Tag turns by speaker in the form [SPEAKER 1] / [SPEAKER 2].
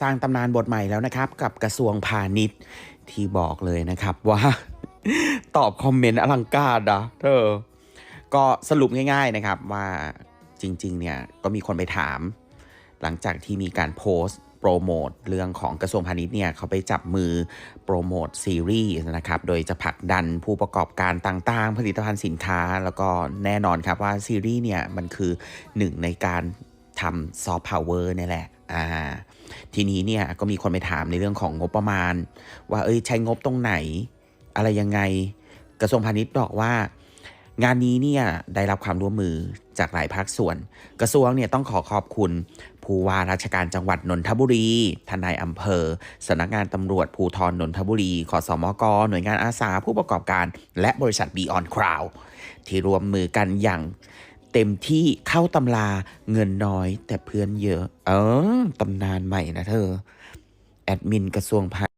[SPEAKER 1] สร้างตำนานบทใหม่แล้วนะครับ กับกระทรวงพาณิชย์ที่บอกเลยนะครับว่าตอบคอมเมนต์อลังการนะเธอ ก็สรุปง่าย ๆนะครับว่าจริงๆเนี่ยก็มีคนไปถาม หลังจากที่มีการโพสต์โปรโมทเรื่องของกระทรวงพาณิชย์เนี่ยเขาไปจับมือโปรโมทซีรีส์นะครับ โดยจะผลักดันผู้ประกอบการต่างๆ ผลิตภัณฑ์สินค้า แล้วก็แน่นอนครับว่าซีรีส์เนี่ยมันคือหนึ่งในการทำซอฟต์พาวเวอร์นี่แหละ อ่าทีนี้เนี่ยก็มีคนไปถามในเรื่องของงบประมาณ ว่าเอ้ยใช้งบตรงไหน อะไรยังไง กระทรวงพาณิชย์บอกว่า งานนี้เนี่ยได้รับความร่วมมือจากหลายภาคส่วน กระทรวงเนี่ยต้องขอขอบคุณผู้ว่าราชการจังหวัดนนทบุรี ทนายอำเภอสำนักงานตำรวจภูธรนนทบุรี ขอสมก หน่วยงานอาสาผู้ประกอบการ และบริษัท Beyond Crowd ที่รวมมือกันอย่าง เต็มที่เข้าตำราเงินน้อยแต่เพื่อนเยอะ เออตำนานใหม่นะเธอ แอดมินกระทรวงพา